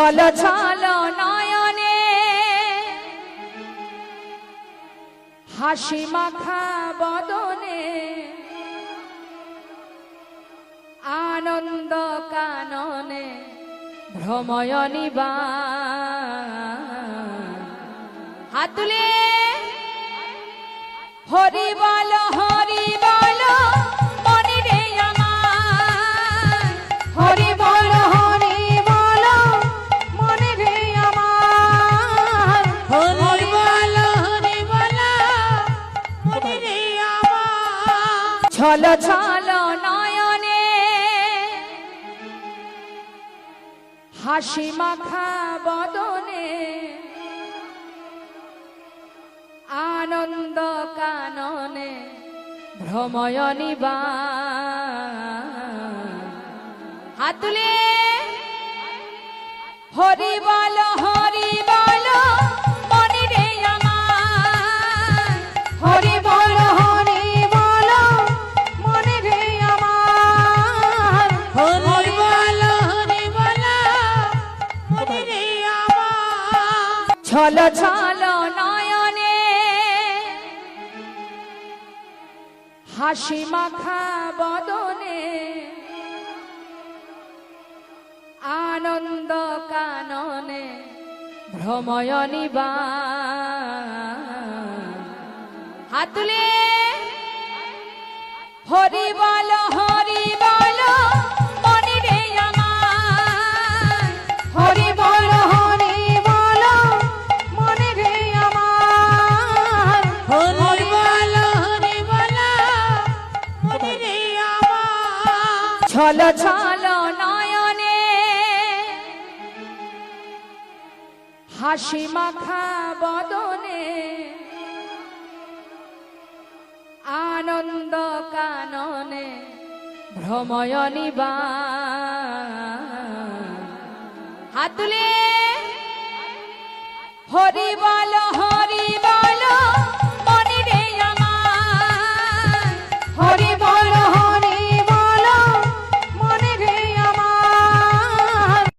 ছল ছল নয়নে। হাসি মাখা বদনে। আনন্দ কাননে ভ্রময়নী বা হাতুলে হরি বল ছল ছল নয়নে হাসি মাখা বদনে আনন্দ কাননে ভ্রময়নী বা হাতুলে হরি ছল ছল নয়নে হাসি মাখা বদনে আনন্দ কাননে ভ্রময়নী বা হাতুলে হরি ছল ছল নয়নে। হাসি মাখা বদনে। আনন্দ কাননে ভ্রময়নী বা হাতুলে হরি বল হরি